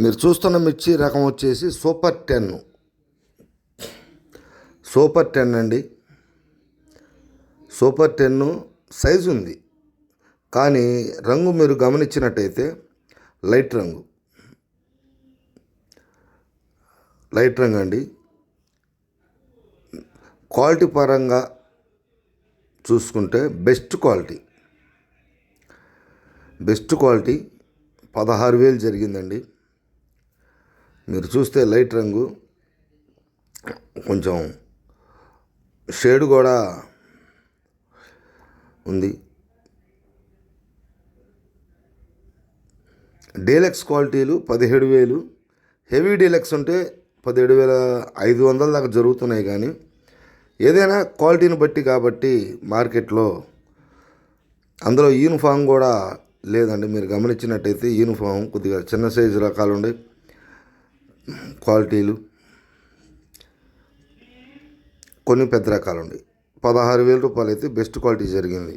మీరు చూస్తున్న మిర్చి రకం వచ్చేసి సూపర్ టెన్. సూపర్ టెన్ అండి. సూపర్ టెన్ సైజు ఉంది. కానీ రంగు మీరు గమనించినట్టయితే లైట్ రంగు. లైట్ రంగు అండి. క్వాలిటీ పరంగా చూసుకుంటే బెస్ట్ క్వాలిటీ. బెస్ట్ క్వాలిటీ పదహారు వేలు జరిగిందండి. మీరు చూస్తే లైట్ రంగు కొంచెం షేడ్ కూడా ఉంది. డీలక్స్ క్వాలిటీలు పదిహేడు వేలు. హెవీ డీలక్స్ ఉంటే పదిహేడు వేల ఐదు వందల దాకా జరుగుతున్నాయి కానీ ఏదైనా క్వాలిటీని బట్టి కాబట్టి మార్కెట్లో అందులో యూనిఫామ్ కూడా లేదండి. మీరు గమనించినట్టయితే యూనిఫామ్ కొద్దిగా చిన్న సైజు రకాలు ఉండే క్వాలిటీలు కొన్ని పెద్ద రకాలు ఉన్నాయి పదహారు వేల రూపాయలు అయితే బెస్ట్ క్వాలిటీ జరిగింది.